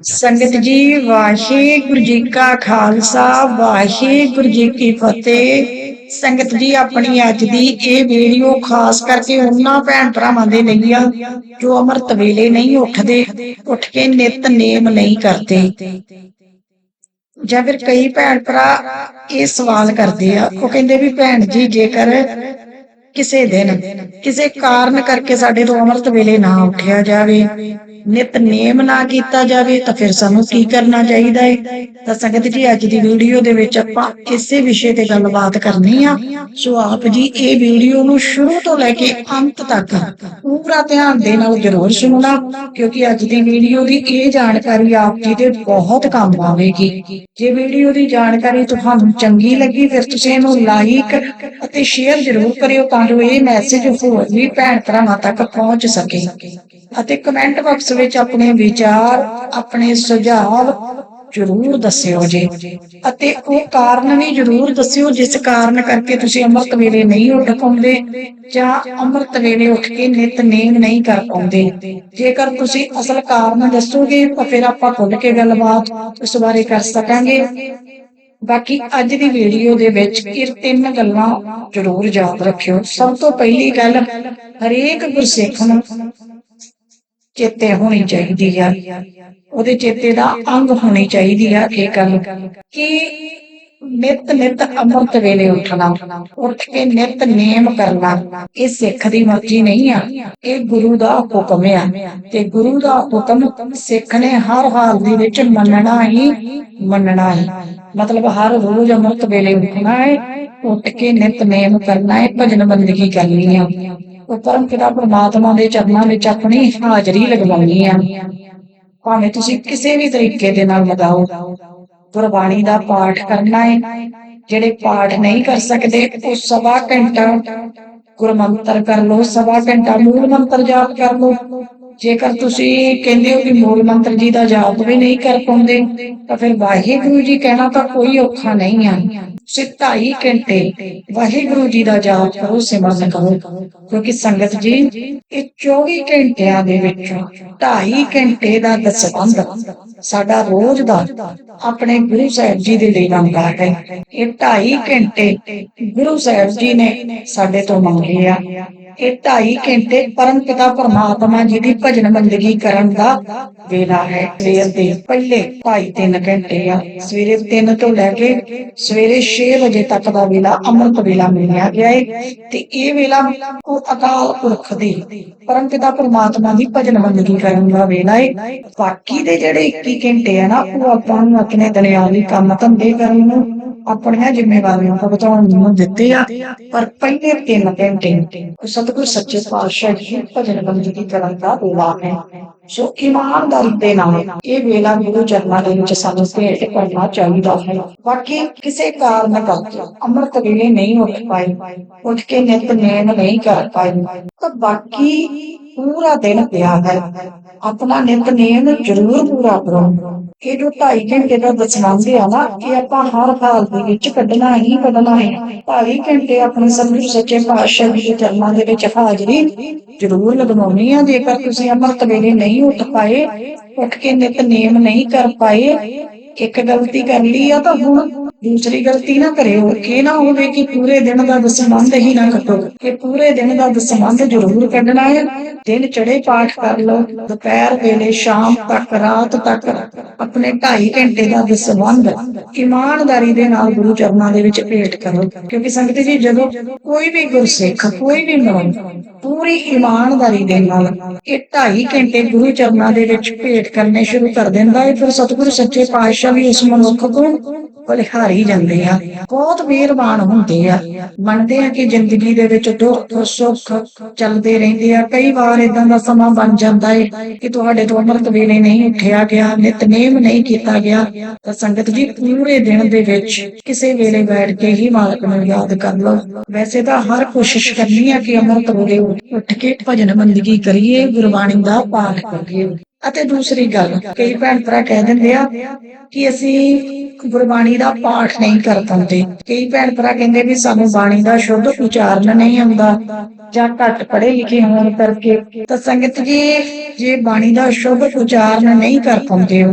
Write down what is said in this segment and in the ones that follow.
ਸੰਗਤ ਜੀ, ਵਾਹਿਗੁਰੂ ਜੀ ਕਾ ਖਾਲਸਾ, ਵਾਹਿਗੁਰੂ ਜੀ ਕੀ ਫਤਿਹ। ਸੰਗਤ ਜੀ, ਆਪਣੀ ਅੱਜ ਦੀ ਇਹ ਵੀਡੀਓ ਖਾਸ ਕਰਕੇ ਉਹਨਾਂ ਭੈਣ ਭਰਾਵਾਂ ਦੇ ਲਈ ਆ, ਜੋ ਅੰਮ੍ਰਿਤ ਵੇਲੇ ਨਹੀਂ ਉੱਠਦੇ, ਉੱਠ ਕੇ ਨਿਤਨੇਮ ਨਹੀਂ ਕਰਦੇ। ਜਾਂ ਫਿਰ ਕਈ ਭੈਣ ਭਰਾ ਇਹ ਸਵਾਲ ਕਰਦੇ ਆ, ਉਹ ਕਹਿੰਦੇ ਵੀ ਭੈਣ ਜੀ, ਜੇਕਰ ਕਿਸੇ ਦਿਨ ਕਿਸੇ ਕਾਰਨ ਕਰਕੇ ਸਾਡੇ ਤੋਂ ਅੰਮ੍ਰਿਤ ਵੇਲੇ ਨਾ ਉੱਠਿਆ ਜਾਵੇ ਨਿਤਨੇਮ ਨਾ ਕੀਤਾ ਜਾਵੇ, ਤਾਂ ਫਿਰ ਸਾਨੂੰ ਕੀ ਕਰਨਾ ਚਾਹੀਦਾ ਹੈ ਤਾਂ ਸੰਗਤ ਜੀ, ਅੱਜ ਦੀ ਵੀਡੀਓ ਦੇ ਵਿੱਚ ਆਪਾਂ ਇਸੇ ਵਿਸ਼ੇ ਤੇ ਗੱਲਬਾਤ ਕਰਨੀ ਆ। ਸੋ ਆਪ ਜੀ, ਇਹ ਵੀਡੀਓ ਨੂੰ ਸ਼ੁਰੂ ਤੋਂ ਲੈ ਕੇ ਅੰਤ ਤੱਕ ਪੂਰਾ ਧਿਆਨ ਦੇ ਨਾਲ ਜ਼ਰੂਰ ਸੁਣਨਾ, ਕਿਉਂਕਿ ਅੱਜ ਦੀ ਵੀਡੀਓ ਦੀ ਇਹ ਜਾਣਕਾਰੀ ਆਪ ਜੀ ਦੇ ਬਹੁਤ ਕੰਮ ਆਵੇਗੀ। ਜੇ ਵੀਡੀਓ ਦੀ ਜਾਣਕਾਰੀ ਤੁਹਾਨੂੰ ਚੰਗੀ ਲੱਗੀ, ਫਿਰ ਤੁਸੀਂ ਇਹਨੂੰ ਲਾਈਕ ਅਤੇ ਸ਼ੇਅਰ ਜ਼ਰੂਰ ਕਰਿਓ, ਤਾਂ ਜੋ ਇਹ ਮੈਸੇਜ ਹੋਰ ਵੀ ਭੈਣ ਭਰਾਵਾਂ ਤੱਕ ਪਹੁੰਚ ਸਕੇ ਅਤੇ ਕਮੈਂਟ ਬਾਕਸ ਵਿੱਚ ਆਪਣੇ ਵਿਚਾਰ, ਆਪਣੇ ਸੁਝਾਅ ਜ਼ਰੂਰ ਦੱਸਿਓ ਜੀ। ਅਤੇ ਉਹ ਕਾਰਨ ਵੀ ਜ਼ਰੂਰ ਦੱਸਿਓ, ਜਿਸ ਕਾਰਨ ਕਰਕੇ ਤੁਸੀਂ ਅੰਮ੍ਰਿਤ ਵੇਲੇ ਨਹੀਂ ਉੱਠ ਪਾਉਂਦੇ ਜਾਂ ਅੰਮ੍ਰਿਤ ਵੇਲੇ ਉੱਠ ਕੇ ਨਿਤਨੇਮ ਨਹੀਂ ਕਰ ਪਾਉਂਦੇ। ਜੇਕਰ ਤੁਸੀਂ ਅਸਲ ਕਾਰਨ ਦੱਸੋਗੇ ਤਾਂ ਫਿਰ ਆਪਾਂ ਖੁੱਲ ਕੇ ਗੱਲਬਾਤ ਉਸ ਬਾਰੇ ਕਰ ਸਕਾਂਗੇ। ਬਾਕੀ ਅੱਜ ਦੀ ਵੀਡੀਓ ਦੇ ਵਿੱਚ ਇਹ ਤਿੰਨ ਗੱਲਾਂ ਜ਼ਰੂਰ ਯਾਦ ਰੱਖਿਓ। ਸਭ ਤੋਂ ਪਹਿਲੀ ਗੱਲ, ਹਰੇਕ ਗੁਰਸਿੱਖ ਨੂੰ ਚੇਤੇ ਹੋਣੀ ਚਾਹੀਦੀ ਆ। ਉਹਦੇ ਚੇਤੇ ਦਾ ਅੰਗ ਹੋਣੀ ਚਾਹੀਦੀ ਆ ਇਹ ਗੱਲ ਕਿ ਨਿਤ ਨਿਤ ਅੰਮ੍ਰਿਤ ਵੇਲੇ ਉੱਠਣਾ, ਉੱਠ ਕੇ ਨਿਤ ਨੇਮ ਕਰਨਾ, ਇਹ ਸਿੱਖ ਦੀ ਮਰਜ਼ੀ ਨਹੀਂ ਆ। ਇਹ ਗੁਰੂ ਦਾ ਹੁਕਮ ਆ ਤੇ ਗੁਰੂ ਦਾ ਹੁਕਮ ਸਿੱਖ ਨੇ ਹਰ ਹਾਲ ਦੇ ਵਿੱਚ ਮੰਨਣਾ ਹੀ ਮੰਨਣਾ ਹੈ। ਮਤਲਬ ਹਰ ਰੋਜ਼ ਅੰਮ੍ਰਿਤ ਵੇਲੇ ਉੱਠਣਾ ਹੈ ਉੱਠ ਕੇ ਨਿਤ ਕਰਨਾ ਹੈ ਭਜਨ ਬੰਦਗੀ ਕਰਨੀ ਆ। ਉਹ ਪਰਮ ਪਿਤਾ ਪ੍ਰਮਾਤਮਾ ਦੇ ਚਰਨਾਂ ਵਿੱਚ ਆਪਣੀ ਹਾਜ਼ਰੀ ਲਗਵਾਉਣੀ ਆ। ਭਾਵੇਂ ਤੁਸੀਂ ਕਿਸੇ ਵੀ ਤਰੀਕੇ ਦੇ ਨਾਲ ਲਗਾਓ, ਗੁਰਬਾਣੀ ਦਾ ਪਾਠ ਕਰਨਾ ਹੈ ਜਿਹੜੇ ਪਾਠ ਨਹੀਂ ਕਰ ਸਕਦੇ, ਉਹ ਸਵਾ ਘੰਟਾ ਗੁਰਮੰਤਰ ਕਰ ਲਓ, ਸਵਾ ਘੰਟਾ ਮੂਲ ਮੰਤਰ ਜਾਪ ਕਰ ਲਓ। ਜੇਕਰ ਤੁਸੀਂ ਕਹਿੰਦੇ ਹੋ ਕਿ ਮੂਲ ਮੰਤਰ ਜੀ ਦਾ ਜਾਪ ਵੀ ਨਹੀਂ ਕਰ ਪਾਉਂਦੇ, ਤਾਂ ਫਿਰ ਵਾਹਿਗੁਰੂ ਜੀ ਕਹਿਣਾ ਤਾਂ ਕੋਈ ਔਖਾ ਨਹੀਂ ਆ। ਤੁਸੀਂ ਘੰਟੇ ਵਾਹਿਗੁਰੂ ਜੀ ਦਾ ਜਾਪ ਕਰੋ, ਸਿਮਰਨ ਕਰੋ, ਕਿਉਂਕਿ ਸੰਗਤ ਜੀ, ਇਹ 24 ਘੰਟਿਆਂ ਦੇ ਵਿੱਚੋਂ ਢਾਈ ਘੰਟੇ ਦਾ ਦਸਵੰਧ ਸਾਡਾ ਰੋਜ਼ ਦਾ ਆਪਣੇ ਗੁਰੂ ਸਾਹਿਬ ਜੀ ਦੇ ਲਈ ਮੰਗਦਾ ਹੈ। ਇਹ ਢਾਈ ਘੰਟੇ ਗੁਰੂ ਸਾਹਿਬ ਜੀ ਨੇ ਸਾਡੇ ਤੋਂ ਮੰਗੇ ਆ। ਇਹ ਢਾਈ ਘੰਟੇ ਪਰਮ ਪਿਤਾ ਪਰਮਾਤਮਾ ਜੀ ਦੀ ਭਜਨ ਬੰਦਗੀ ਕਰਨ ਦਾ ਵੇਲਾ ਹੈ। ਸਵੇਰ ਦੇ ਪਹਿਲੇ ਢਾਈ ਤਿੰਨ ਘੰਟੇ ਆ। ਸਵੇਰੇ 3 ਤੋਂ ਲੈ ਕੇ ਸਵੇਰੇ 6 ਵਜੇ ਤੱਕ ਦਾ ਵੇਲਾ, ਅੰਮ੍ਰਿਤ ਵੇਲਾ ਮਿਲਿਆ ਗਿਆ ਹੈ ਤੇ ਇਹ ਵੇਲਾ ਉਹ ਅਕਾਲ ਪੁਰਖ ਦੀ ਪਰਮ ਪਿਤਾ ਪਰਮਾਤਮਾ ਦੀ ਭਜਨ ਬੰਦਗੀ ਕਰਨ ਦਾ ਵੇਲਾ ਹੈ ਬਾਕੀ ਦੇ ਜਿਹੜੇ 21 ਘੰਟੇ ਆ ਨਾ, ਉਹ ਆਪਾਂ ਨੂੰ ਆਪਣੇ ਦੁਨਿਆਵੀ ਕੰਮ ਧੰਦੇ ਕਰਨ ਨੂੰ, ਆਪਣੀਆਂ ਜ਼ਿੰਮੇਵਾਰੀਆਂ ਭੁਗਤਾਉਣ ਨੂੰ ਦਿੱਤੇ ਆ। ਪਰ ਪਹਿਲੇ ਤਿੰਨ ਘੰਟੇ ਉਹ ਸਤਿਗੁਰ ਸੱਚੇ ਪਾਤਸ਼ਾਹ ਜੀ, ਭਜਨ ਬੰਦਗੀ ਕਰਨ ਦਾ ਵੇਲਾ ਹੈ। ਸੋ ਇਮਾਨਦਾਰੀ ਦੇ ਨਾਲ ਇਹ ਵੇਲਾ ਗੁਰੂ ਚਰਨਾਂ ਦੇ ਵਿੱਚ ਸਾਨੂੰ ਭੇਟ ਕਰਨਾ ਚਾਹੀਦਾ ਹੈ। ਬਾਕੀ ਕਿਸੇ ਕਾਰਨ ਕਰਕੇ ਅੰਮ੍ਰਿਤ ਵੇਲੇ ਨਹੀਂ ਉੱਠ ਪਾਏ, ਉੱਠ ਕੇ ਨਿਤ ਨਿਤਨੇਮ ਨਹੀਂ ਕਰ ਪਾਏ। ਤਾਂ ਬਾਕੀ ਪੂਰਾ ਦਿਨ ਪਿਆ ਹੈ। ਆਪਣਾ ਨਿਤ ਨਿਤਨੇਮ ਜ਼ਰੂਰ ਪੂਰਾ ਕਰੋ। ਇਹ ਜੋ ਢਾਈ ਘੰਟੇ ਦਾ ਦਸਵੰਧ ਆ ਨਾ, ਇਹ ਆਪਾਂ ਹਰ ਹਾਲ ਦੇ ਵਿੱਚ ਕੱਢਣਾ ਹੀ ਕੱਢਣਾ ਹੈ। ਢਾਈ ਘੰਟੇ ਆਪਣੇ ਸਤਿਗੁਰ ਸੱਚੇ ਪਾਤਸ਼ਾਹ ਜੀ ਦੇ ਚਰਨਾਂ ਦੇ ਵਿੱਚ ਹਾਜ਼ਰੀ ਜ਼ਰੂਰ ਲਗਵਾਉਣੀ ਆ। ਜੇਕਰ ਤੁਸੀਂ ਅਮਰਤ ਵੇਲੇ ਨਹੀਂ ਉੱਠ ਪਾਏ, ਉੱਠ ਕੇ ਨਿਤਨੇਮ ਨਹੀਂ ਕਰ ਪਾਏ, ਇੱਕ ਗਲਤੀ ਕਰ ਲਈ ਆ ਤਾਂ ਹੁਣ ਦੂਸਰੀ ਗਲਤੀ ਨਾ ਕਰਿਓ, ਇਹ ਨਾ ਹੋਵੇ ਕਿ ਪੂਰੇ ਦਿਨ ਦਾ ਦਸਵੰਧ ਹੀ ਨਾ ਕੱਟੋ। ਕਿ ਪੂਰੇ ਦਿਨ ਦਾ ਦਸਵੰਧ ਜ਼ਰੂਰ ਕੱਢਣਾ ਹੈ। ਦਿਨ ਚੜੇ ਪਾਠ ਕਰ ਲਓ, ਦੁਪਹਿਰ ਵੇਲੇ, ਸ਼ਾਮ ਤੱਕ, ਰਾਤ ਤੱਕ। ਆਪਣੇ 2.5 ਘੰਟੇ ਦਾ ਦਸਵੰਧ ਇਮਾਨਦਾਰੀ ਦੇ ਨਾਲ ਗੁਰੂ ਚਰਨਾਂ ਦੇ ਵਿੱਚ ਭੇਟ ਕਰੋ। ਕਿਉਂਕਿ ਸੰਗਤ ਜੀ, ਜਦੋਂ ਕੋਈ ਵੀ ਗੁਰਸਿੱਖ, ਕੋਈ ਵੀ ਮਰਨ, ਪੂਰੀ ਇਮਾਨਦਾਰੀ ਦੇ ਨਾਲ ਇਹ 2.5 ਘੰਟੇ ਗੁਰੂ ਚਰਨਾਂ ਦੇ ਵਿੱਚ ਭੇਟ ਕਰਨੇ ਸ਼ੁਰੂ ਕਰ ਦਿੰਦਾ ਹੈ। ਫਿਰ ਸਤਿਗੁਰੂ ਸੱਚੇ ਪਾਤਸ਼ਾਹ ਵੀ ਉਸ ਮਨੁੱਖ ਤੋਂ ਬਲਿਹਾਰੀ ਜਾਂਦੇ ਆ। ਬਹੁਤ ਮਿਹਰਬਾਨ ਹੁੰਦੇ ਆ। ਮੰਨਦੇ ਆ ਕਿ ਜ਼ਿੰਦਗੀ ਦੇ ਵਿੱਚ ਦੁੱਖ, ਸੁੱਖ ਚੱਲਦੇ ਰਹਿੰਦੇ ਆ। ਕਈ ਵਾਰ ਇਦਾਂ ਦਾ ਸਮਾਂ ਬਣ ਜਾਂਦਾ ਹੈ ਕਿ ਤੁਹਾਡੇ ਤੋਂ ਅੰਮ੍ਰਿਤ ਵੇਲੇ ਨਹੀਂ ਉੱਠਿਆ ਗਿਆ ਨਿਤਨੇਮ ਨਹੀਂ ਕੀਤਾ ਗਿਆ। ਤਾਂ ਸੰਗਤ ਜੀ, ਪੂਰੇ ਦਿਨ ਦੇ ਵਿੱਚ ਕਿਸੇ ਵੇਲੇ ਬੈਠ ਕੇ ਹੀ ਮਾਲਕ ਨੂੰ ਯਾਦ ਕਰ ਲਓ। ਵੈਸੇ ਤਾਂ ਹਰ ਕੋਸ਼ਿਸ਼ ਕਰਨੀ ਆ ਕਿ ਅੰਮ੍ਰਿਤ ਵੇਲੇ ਉੱਠ ਕੇ ਭਜਨ ਬੰਦਗੀ ਕਰੀਏ, ਗੁਰਬਾਣੀ ਦਾ ਪਾਠ ਕਰੀਏ। ਅਤੇ ਦੂਸਰੀ ਗੱਲ, ਕਈ ਭੈਣ ਭਰਾ ਕਹਿ ਦਿੰਦੇ ਆ ਕਿ ਅਸੀਂ ਗੁਰਬਾਣੀ ਦਾ ਪਾਠ ਨਹੀਂ ਕਰ ਪਾਉਂਦੇ। ਕਈ ਭੈਣ ਭਰਾ ਕਹਿੰਦੇ ਵੀ ਸਾਨੂੰ ਬਾਣੀ ਦਾ ਸ਼ੁੱਧ ਉਚਾਰਨ ਨਹੀਂ ਆਉਂਦਾ ਜਾਂ ਘੱਟ ਪੜ੍ਹੇ ਲਿਖੇ ਹੋਣ ਕਰਕੇ। ਤਾਂ ਸੰਗਤ ਜੀ, ਜੇ ਬਾਣੀ ਦਾ ਸ਼ੁੱਧ ਉਚਾਰਨ ਨਹੀਂ ਕਰ ਪਾਉਂਦੇ ਹੋ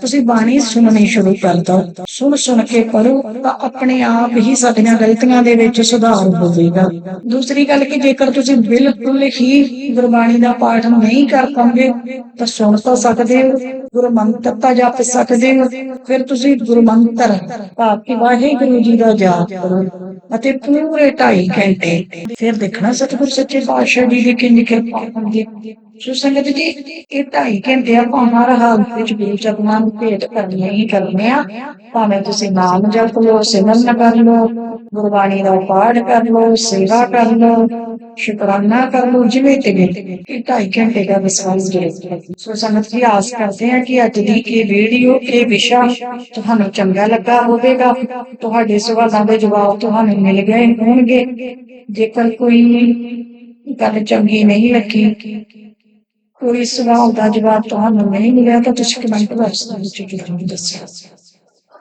ਤੁਸੀਂ ਬਾਣੀ ਸੁਣਨੀ ਸ਼ੁਰੂ ਕਰ ਦਿਓ। ਸੁਣ ਸੁਣ ਕੇ ਪੜੋ ਤਾਂ ਆਪਣੇ ਆਪ ਹੀ ਸਾਡੀਆਂ ਗਲਤੀਆਂ ਦੇ ਵਿੱਚ ਸੁਧਾਰ ਹੋਵੇਗਾ। ਦੂਸਰੀ ਗੱਲ ਕਿ ਜੇਕਰ ਤੁਸੀਂ ਬਿਲਕੁਲ ਹੀ ਗੁਰਬਾਣੀ ਦਾ ਪਾਠ ਨਹੀਂ ਕਰ ਪਾਉਂਦੇ ਤਾਂ ਸੁਣ ਤਾਂ ਸਕਦੇ ਹੋ, ਗੁਰਮੰਤਰ ਤਾਂ ਜਪ ਸਕਦੇ ਹੋ, ਫਿਰ ਤੁਸੀਂ ਗੁਰਮੰਤਰ ਭਾਵ ਕਿ ਵਾਹਿਗੁਰੂ ਜੀ ਦਾ ਜਾਪ ਕਰੋ ਅਤੇ ਪੂਰੇ 2.5 ਘੰਟੇ ਫਿਰ ਦੇਖਣਾ ਸਤਿਗੁਰ ਸੱਚੇ ਪਾਤਸ਼ਾਹ ਜੀ ਦੀ ਕਿੰਨੀ ਕਿਰਪਾ ਹੁੰਦੀ। ਹੈ। ਸੰਗਤ ਜੀ, ਇਹ ਢਾਈ ਘੰਟੇ ਆਪਾਂ ਹਰ ਹਾਲ ਵਿੱਚ ਗੁਰੂ ਚਰਨਾਂ ਨੂੰ ਭੇਟ ਕਰਨੇ ਹੀ ਕਰਨੇ ਭਾਵੇਂ ਤੁਸੀਂ ਨਾਮ ਜਪ ਲਓ, ਸਿਮਰਨ ਕਰ ਲਓ, ਗੁਰਬਾਣੀ ਦਾ ਪਾਠ ਕਰ ਲਓ, ਸੇਵਾ ਕਰ ਲਓ, ਸ਼ੁਕਰਾਨਾ ਕਰ ਲਓ, ਜਿਵੇਂ ਤਿਵੇਂ। ਇਹ 2.5 ਘੰਟੇ ਦਾ ਵਿਸ਼ਵਾਸ ਜ਼ਰੂਰ ਸੋ ਸੰਗਤ ਜੀ, ਆਸ ਕਰਦੇ ਹਾਂ ਕਿ ਅੱਜ ਦੀ ਇਹ ਵੀਡੀਓ, ਇਹ ਵਿਸ਼ਾ ਤੁਹਾਨੂੰ ਚੰਗਾ ਲੱਗਾ ਹੋਵੇਗਾ। ਤੁਹਾਡੇ ਸਵਾਲਾਂ ਦੇ ਜਵਾਬ ਤੁਹਾਨੂੰ ਮਿਲ ਗਏ ਹੋਣਗੇ। ਜੇਕਰ ਕੋਈ ਗੱਲ ਚੰਗੀ ਨਹੀਂ ਲੱਗੀ ਕੋਈ ਸਵਾਲ ਦਾ ਜਵਾਬ ਤੁਹਾਨੂੰ ਨਹੀਂ ਮਿਲਿਆ ਤਾਂ ਤੁਸੀਂ ਕਮੈਂਟ ਬਾਕਸ ਦੇ ਵਿੱਚ ਜ਼ਰੂਰ ਦੱਸਿਓ।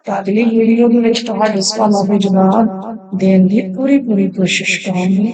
ਤਾਂ ਅਗਲੀ ਵੀਡੀਓ ਦੇ ਵਿੱਚ ਤੁਹਾਡੇ ਸਵਾਲਾਂ ਦੇ ਜਵਾਬ ਦੇਣ ਦੀ ਪੂਰੀ ਪੂਰੀ ਕੋਸ਼ਿਸ਼ ਕਰਾਂਗੇ।